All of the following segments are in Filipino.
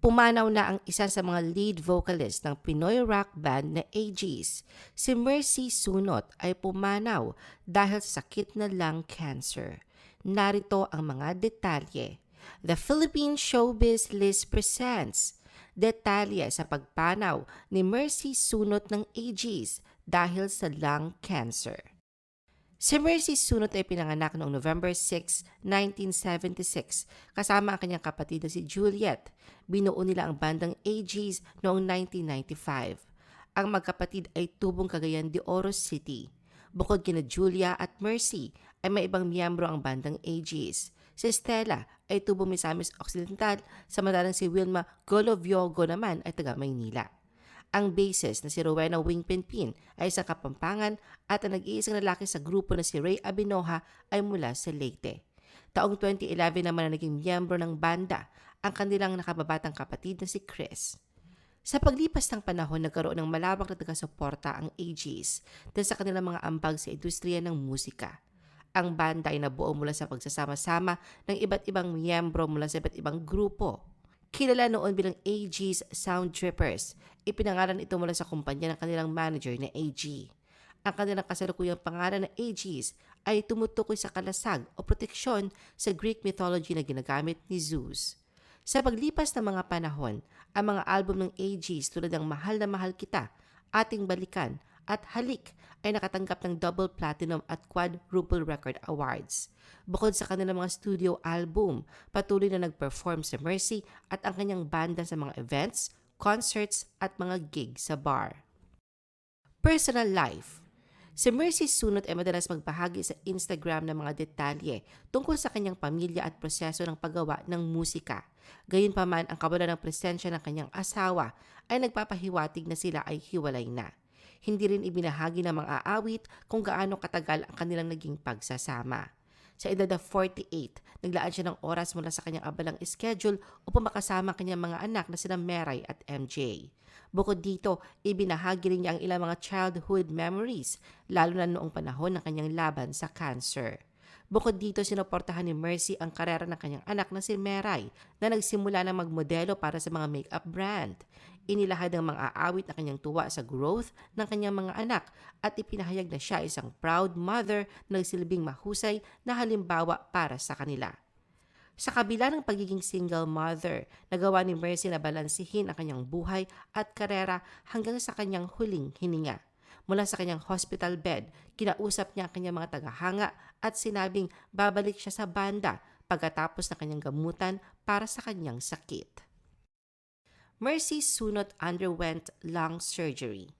Pumanaw na ang isa sa mga lead vocalist ng Pinoy rock band na AGs. Si Mercy Sunot ay pumanaw dahil sa sakit na lung cancer. Narito ang mga detalye. The Philippine Showbiz List presents detalye sa pagpanaw ni Mercy Sunot ng AGs dahil sa lung cancer. Si Mercy Sunot ay pinanganak noong November 6, 1976 kasama ang kanyang kapatid na si Juliet. Binuo nila ang bandang AGs noong 1995. Ang magkapatid ay tubong Cagayan de Oro City. Bukod kina Julia at Mercy ay may ibang miyembro ang bandang AGs. Si Stella ay tubong Misamis Occidental samantalang si Wilma Goloviogo naman ay taga Maynila. Ang bassist na si Rowena Wing Pinpin ay isang kapampangan at ang nag-iisang lalaki sa grupo na si Ray Abinoha ay mula sa Leyte. Taong 2011 naman na naging miyembro ng banda ang kanilang nakababatang kapatid na si Chris. Sa paglipas ng panahon, nagkaroon ng malawak na taga-suporta ang AGs dahil sa kanilang mga ambag sa industriya ng musika. Ang banda ay nabuo mula sa pagsasama-sama ng iba't ibang miyembro mula sa iba't ibang grupo Kilala noon bilang AG's Sound Trippers. Ipinangalan ito mula sa kumpanya ng kanilang manager na AG. Ang kanilang kasalukuyang pangalan na AG's ay tumutukoy sa kalasag o proteksyon sa Greek mythology na ginagamit ni Zeus. Sa paglipas ng mga panahon, ang mga album ng AG's tulad ng Mahal na Mahal Kita, Ating Balikan at Halik ay nakatanggap ng double platinum at quadruple record awards. Bukod sa kanilang mga studio album, patuloy na nag-perform si Mercy at ang kanyang banda sa mga events, concerts at mga gig sa bar. Personal life Si Mercy Sunot ay madalas magbahagi sa Instagram ng mga detalye tungkol sa kanyang pamilya at proseso ng paggawa ng musika. Gayunpaman, ang kawalan ng presensya ng kanyang asawa ay nagpapahiwatig na sila ay hiwalay na. Hindi rin ibinahagi ng mga aawit kung gaano katagal ang kanilang naging pagsasama. Sa edad na 48, naglaan siya ng oras mula sa kanyang abalang schedule upang makasama ang kanyang mga anak na sina Meray at MJ. Bukod dito, ibinahagi rin niya ang ilang mga childhood memories, lalo na noong panahon ng kanyang laban sa cancer. Bukod dito, sinuportahan ni Mercy ang karera ng kanyang anak na si Meray na nagsimula na magmodelo para sa mga makeup brand. Inilahad ng mga aawit na kanyang tuwa sa growth ng kanyang mga anak at ipinahayag na siya isang proud mother na nagsilbing mahusay na halimbawa para sa kanila. Sa kabila ng pagiging single mother, nagawa ni Mercy na balansihin ang kanyang buhay at karera hanggang sa kanyang huling hininga. Mula sa kanyang hospital bed, kinausap niya ang kanyang mga tagahanga at sinabing babalik siya sa banda pagkatapos ng kanyang gamutan para sa kanyang sakit. Mercy Sunot underwent lung surgery.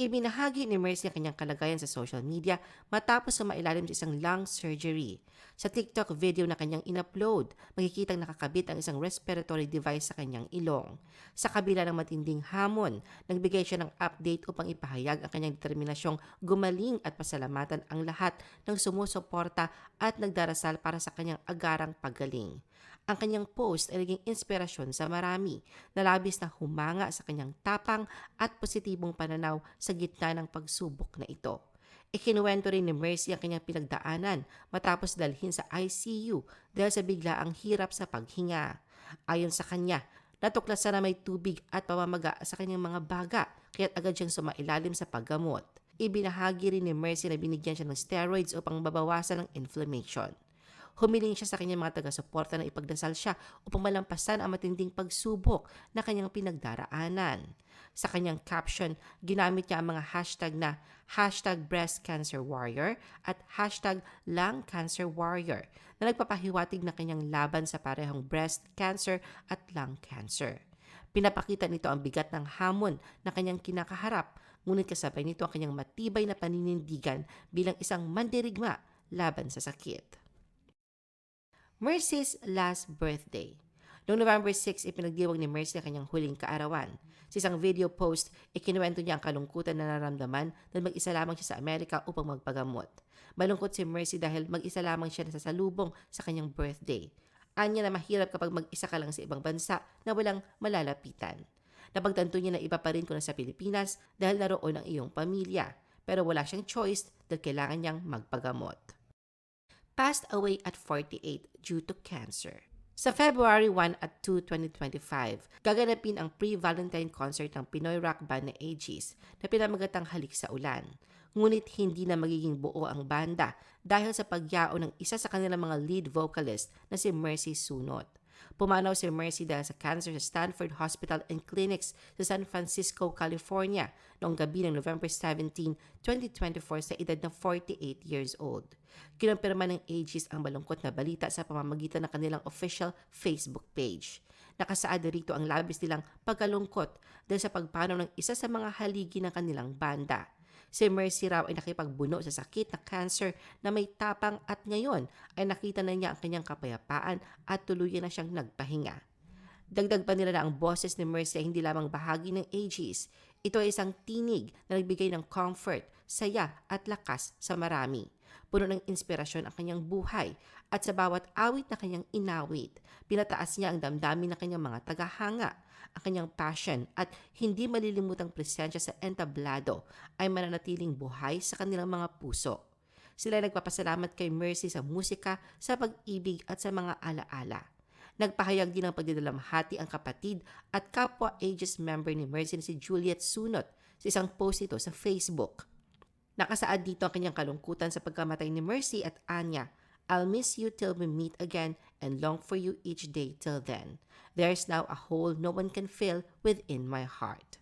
Ibinahagi ni Mercy ang kanyang kalagayan sa social media matapos sumailalim sa isang lung surgery. Sa TikTok video na kanyang inupload, makikitang nakakabit ang isang respiratory device sa kanyang ilong. Sa kabila ng matinding hamon, nagbigay siya ng update upang ipahayag ang kanyang determinasyong gumaling at pasalamatan ang lahat ng sumusuporta at nagdarasal para sa kanyang agarang paggaling. Ang kanyang post ay naging inspirasyon sa marami na labis na humanga sa kanyang tapang at positibong pananaw sa gitna ng pagsubok na ito. Ikinuwento rin ni Mercy ang kanyang pinagdaanan matapos dalhin sa ICU dahil sa biglaang hirap sa paghinga. Ayon sa kanya, natuklasan na may tubig at pamamaga sa kanyang mga baga kaya't agad siyang sumailalim sa paggamot. Ibinahagi rin ni Mercy na binigyan siya ng steroids upang mabawasan ang inflammation. Humiling siya sa kanyang mga taga-suporta na ipagdasal siya upang malampasan ang matinding pagsubok na kanyang pinagdaraanan. Sa kanyang caption, ginamit niya ang mga hashtag na hashtag breast cancer warrior at hashtag lung cancer warrior na nagpapahiwatig na kanyang laban sa parehong breast cancer at lung cancer. Pinapakita nito ang bigat ng hamon na kanyang kinakaharap, ngunit kasabay nito ang kanyang matibay na paninindigan bilang isang mandirigma laban sa sakit. Mercy's last birthday. Noong November 6, ipinagdiwang ni Mercy ang kanyang huling kaarawan. Sa isang video post, ikinuwento niya ang kalungkutan na naramdaman dahil mag-isa lamang siya sa Amerika upang magpagamot. Malungkot si Mercy dahil mag-isa lamang siya nasasalubong sa kanyang birthday. Anya na mahirap kapag mag-isa ka lang sa ibang bansa na walang malalapitan. Napagtanto niya na iba pa rin kung nasa Pilipinas dahil naroon ang iyong pamilya. Pero wala siyang choice dahil kailangan niyang magpagamot passed away at 48 due to cancer. Sa February 1 at 2, 2025, gaganapin ang pre-Valentine concert ng Pinoy rock band na Aegis na pinamagatang Halik sa Ulan. Ngunit hindi na magiging buo ang banda dahil sa pagyao ng isa sa kanilang mga lead vocalist na si Mercy Sunot. Pumanaw si Mercy dahil sa cancer sa Stanford Hospital and Clinics sa San Francisco, California noong gabi ng November 17, 2024 sa edad na 48 years old. Kinumpirma ng Aegis ang malungkot na balita sa pamamagitan ng kanilang official Facebook page. Nakasaad rito ang labis nilang pagkalungkot dahil sa pagpanaw ng isa sa mga haligi ng kanilang banda. Si Mercy raw ay nakipagbuno sa sakit na cancer na may tapang at ngayon ay nakita na niya ang kanyang kapayapaan at tuluyan na siyang nagpahinga. Dagdag pa nila na ang boses ni Mercy ay hindi lamang bahagi ng ages. Ito ay isang tinig na nagbigay ng comfort, saya at lakas sa marami. Puno ng inspirasyon ang kanyang buhay at sa bawat awit na kanyang inawit, pinataas niya ang damdamin ng kanyang mga tagahanga ang kanyang passion at hindi malilimutang presensya sa entablado ay mananatiling buhay sa kanilang mga puso. Sila ay nagpapasalamat kay Mercy sa musika, sa pag-ibig at sa mga alaala. Nagpahayag din ng pagdidalamhati ang kapatid at kapwa Aegis member ni Mercy na si Juliet Sunot sa isang post ito sa Facebook. Nakasaad dito ang kanyang kalungkutan sa pagkamatay ni Mercy at Anya I'll miss you till we meet again and long for you each day till then. There's now a hole no one can fill within my heart.